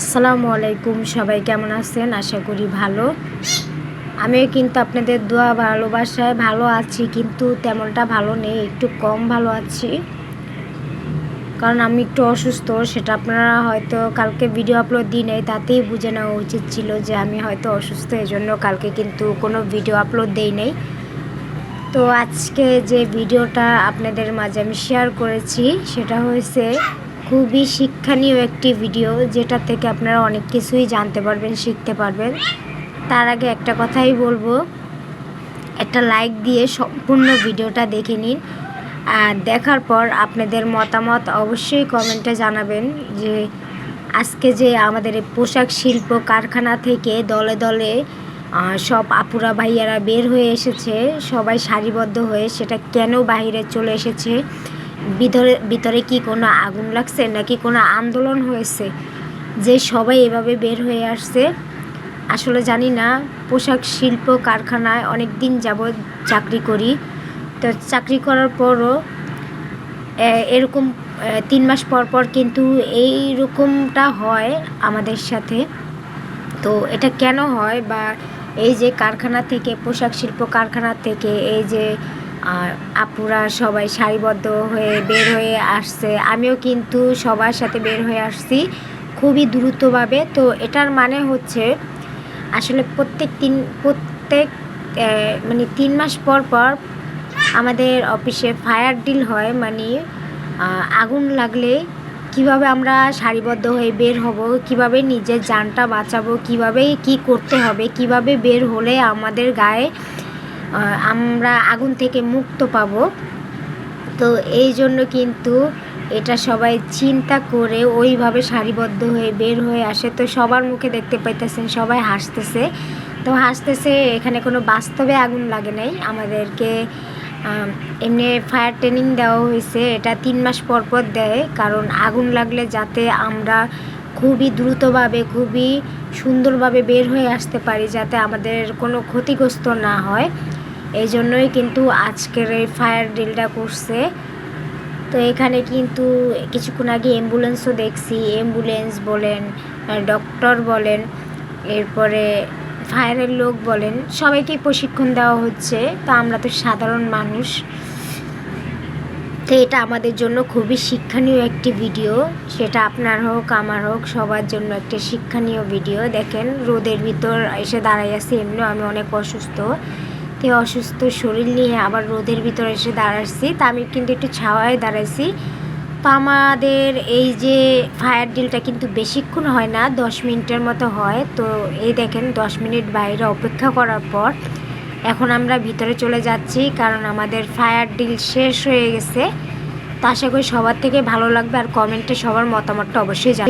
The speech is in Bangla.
আসসালামু আলাইকুম, সবাই কেমন আছেন? আশা করি ভালো। আমিও কিন্তু আপনাদের দোয়া, ভালোবাসায় ভালো আছি, কিন্তু তেমনটা ভালো নেই, একটু কম ভালো আছি। কারণ আমি একটু অসুস্থ, সেটা আপনারা হয়তো কালকে ভিডিও আপলোড দিই নাই, তাতেই বুঝে নেওয়া উচিত ছিল যে আমি হয়তো অসুস্থ এই জন্য কালকে কিন্তু কোনো ভিডিও আপলোড দেই নাই। তো আজকে যে ভিডিওটা আপনাদের মাঝে আমি শেয়ার করেছি, সেটা হয়েছে খুবই শিক্ষণীয় একটি ভিডিও যেটা থেকে আপনারা অনেক কিছুই জানতে পারবেন, শিখতে পারবেন। তার আগে একটা কথাই বলব, একটা লাইক দিয়ে সম্পূর্ণ ভিডিওটা দেখে নিন। আর দেখার পর আপনাদের মতামত অবশ্যই কমেন্টে জানাবেন যে, আজকে যে আমাদের পোশাক শিল্প কারখানা থেকে দলে দলে সব আপুরা ভাইয়ারা বের হয়ে এসেছে, সবাই সারিবদ্ধ হয়ে সেটা কেন বাইরে চলে এসেছে ভিতরে ভিতরে কি কোনো আগুন লাগছে নাকি কোনো আন্দোলন হয়েছে? যে সবাই এভাবে বের হয়ে আসছে, আসলে জানি না। পোশাক শিল্প কারখানায় অনেক দিন যাবৎ চাকরি করি। তো চাকরি করার পরও এরকম তিন মাস পর পর কিন্তু এই রকমটা হয় আমাদের সাথে। তো এটা কেন হয় বা এই যে কারখানা থেকে, পোশাক শিল্প কারখানা থেকে, এই যে আহ, আপুরা সবাই সারিবদ্ধ হয়ে বের হয়ে আসছে। আমিও কিন্তু সবার সাথে বের হয়ে আসছি খুবই দ্রুতভাবে। তো এটার মানে হচ্ছে আসলে প্রত্যেক তিন প্রত্যেক মানে তিন মাস পর পর আমাদের অফিসে ফায়ার ডিল হয়। মানে আগুন লাগলে কীভাবে আমরা সারিবদ্ধ হয়ে বের হব কীভাবে নিজের জানটা বাঁচাবো কীভাবে কি করতে হবে কীভাবে বের হলে আমাদের গায়ে আমরা আগুন থেকে মুক্ত পাব। তো এই জন্য কিন্তু এটা সবাই চিন্তা করে ওইভাবে সারিবদ্ধ হয়ে বের হয়ে আসে। তো সবার মুখে দেখতে পাইতেছেন, সবাই হাসতেছে। তো হাসতেছে, এখানে কোনো বাস্তবে আগুন লাগে নাই। আমাদেরকে এমনি ফায়ার ট্রেনিং দেওয়া হয়েছে। এটা তিন মাস পর পর দেয়, কারণ আগুন লাগলে যাতে আমরা খুবই দ্রুতভাবে, খুবই সুন্দরভাবে বের হয়ে আসতে পারি, যাতে আমাদের কোনো ক্ষতিগ্রস্ত না হয়। এই জন্যই কিন্তু আজকের এই ফায়ার ড্রিলটা করছে। তো এখানে কিন্তু কিছুক্ষণ আগে অ্যাম্বুলেন্সও দেখছি, অ্যাম্বুলেন্স বলেন ডক্টর বলেন, এরপরে ফায়ারের লোক বলেন সবাইকেই প্রশিক্ষণ দেওয়া হচ্ছে। তো আমরা তো সাধারণ মানুষ। তো এটা আমাদের জন্য খুবই শিক্ষণীয় একটি ভিডিও। সেটা আপনার হোক, আমার হোক, সবার জন্য একটি শিক্ষণীয় ভিডিও। দেখেন রোদের ভিতর এসে দাঁড়াই আছি, এমনিও আমি অনেক অসুস্থ। তো অসুস্থ শরীর নিয়ে আবার রোদের ভিতরে এসে দাঁড়াচ্ছি। তা আমি কিন্তু একটু ছাওয়ায় দাঁড়াইছি। তো আমাদের এই যে ফায়ার ডিলটা কিন্তু বেশিক্ষণ হয় না, দশ মিনিটের মতো হয়। তো এই দেখেন, দশ মিনিট বাইরে অপেক্ষা করার পর এখন আমরা ভিতরে চলে যাচ্ছি কারণ আমাদের ফায়ার ডিল শেষ হয়ে গেছে। তো আশা করি সবার থেকে ভালো লাগবে আর কমেন্টে সবার মতামতটা অবশ্যই জানাবেন।